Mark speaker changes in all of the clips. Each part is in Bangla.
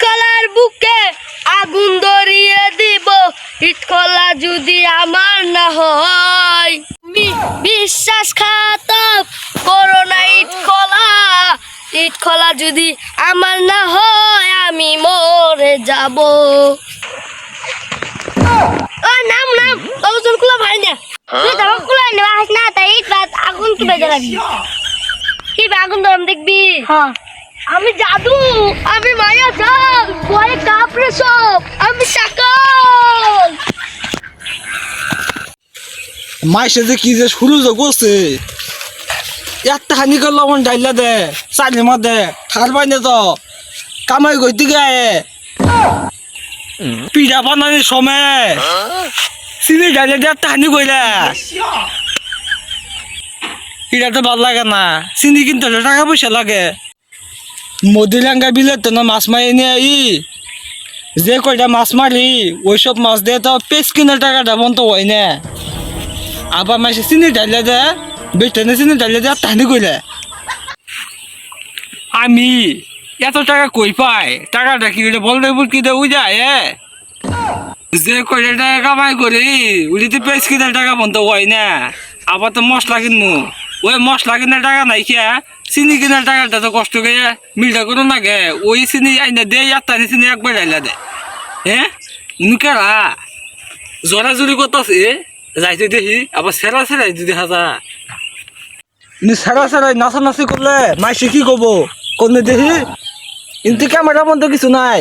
Speaker 1: ইটকলার বুকে আগুন ধরিয়ে দিব। ইটকলা যদি আমার না হয়, তুমি বিশ্বাসঘাতক করো না ইটকলা ইটকলা যদি আমার না হয়, আমি মরে যাব। নাম নাম ওজন কুলা ভাই না। আগুন বেজে কি আগুন দেখবি? হ্যাঁ। আমি জাদু, আমি মায়া জাল, ভয়ে কাপড়ে সব, আমি সাকল
Speaker 2: মাইসে যে কি যে শুরু যে করছে? একটা হানি করে লবণ ডাইলা দে, চালি মা দে খার পাইনে তো কামাই করতে গায়ে। পিঠা বানানির সময়। চিনি ডাইলে দে, একটা হানি কইলা। এটা তো ভালো লাগে না, চিনি কিনতে টাকা পয়সা লাগে। মদিরাঙ্গা বিলে তো না মাছ মারি নিয়ে আই। যে কয়টা মাছ মারি, ওইসব মাছ দিয়ে তো পেস কিনার টাকাটা বন্ধ হয় না। আবার মাসে চিনি ঢাইলে দে, বেটনে চিনি ঢাইলে দে তাহানি কইলে। আমি এত টাকা কই পাই? টাকাটা কি করে বল কি দে এ। যে কয়টা টাকা কামাই করি উলিতে পেস কিনার টাকা বন্ধ হয় না। আবার তো মশলা কিনবো। ওই মশলা কিনার টাকা নাই কে চিনি কিনার টাকাটা তো কষ্ট করে মিলটা করো না গে। ওই চিনি আইনা দে ইয়াত্তানি চিনি একবার ঢাইলা দে। হ্যাঁ? নুকেরা জোরা জুরি করতেছে যাইতে দেখি। আবার সেরা সেরাই যদি হাজা। নি সেরা সেরাই নাচানাচি করলে মাইসে কি কব? কোনে দেখি? কিন্তু ক্যামেরা বন্ধ কিছু নাই।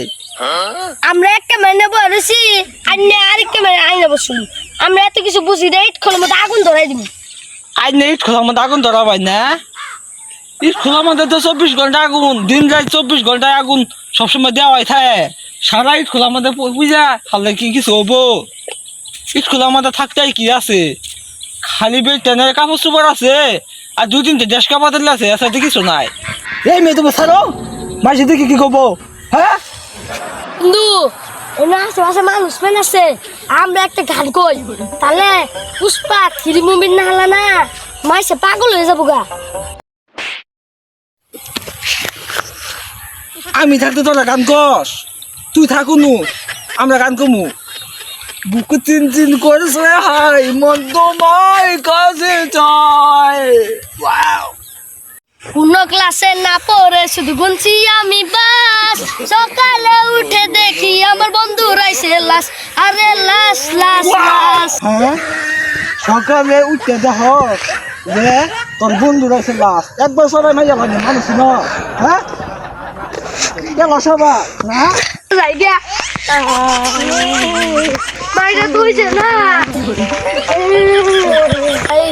Speaker 1: আমরা একটা মানে বলেছি আর আরেকটা মানে আইনে বসুন। আমরা এত কিছু বুঝি না ইট খোলার মতো আগুন ধরাই দিব
Speaker 2: আজ ইট মধ্যে আগুন ধরা পাই না। ইট মধ্যে তো চব্বিশ ঘণ্টা আগুন, দিন রাত চব্বিশ ঘন্টায় আগুন সবসময় দেওয়াই থাকে। সারা ইট খোলার মধ্যে বুঝা খালে কি কিছু হব? ইট খোলার মধ্যে থাকতে কি আছে? খালি বেল টেনের কাপড় চোপড় আছে, আর দু তিনটে দেশ কাপড় আছে এসাইতে কিছু নাই। এই মেয়ে তুমি ছাড়ো, মাসি দেখি কি করব? হ্যাঁ?
Speaker 1: বন্ধু এনে আশেপাশে মানুষ মেন আছে আমরা একটা গান কই তাহলে পুষ্পা থ্রি মুভির না হলা না মাইসে পাগল হয়ে যাব গা।
Speaker 2: আমি থাকতে তোরা গান কস। তুই থাকুনু আমরা গান কমু। বুকু চিন চিন করছে হাই মন তোমায় কাছে চায়।
Speaker 1: পূর্ণ ক্লাসে না পড়ে শুধু গুনছি আমি বাস। সকালে বন্ধু রাইছে লাস আরে লাস লাস লাস।
Speaker 2: হ্যাঁ? সকালে উঠতে দেখ যে তোর বন্ধুরা এসে লাস। এক বছর মাইয়া ভাই মানুষ ন। হ্যাঁ? গেল সবাই হ্যাঁ
Speaker 1: যাই গিয়া। মাইরা তুইছে না। এই,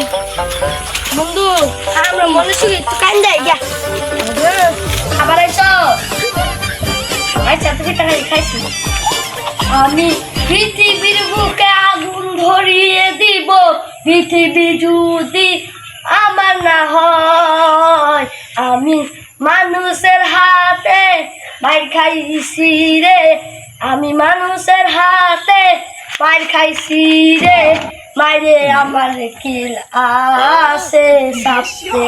Speaker 1: বন্ধু আমরা মনে শুনি একটু কান যাই গিয়া। আবার আইসো। আচ্ছা তুই টাকা খাইছি। আমি পৃথিবীর বুকে আগুন ধরিয়ে দিব। পৃথিবী যদি আমার না হয়, আমি মানুষের হাতে মার খাইছি রে। আমি মানুষের হাতে মার খাইছি রে। মাইরে আমার কিল আসে সাপে।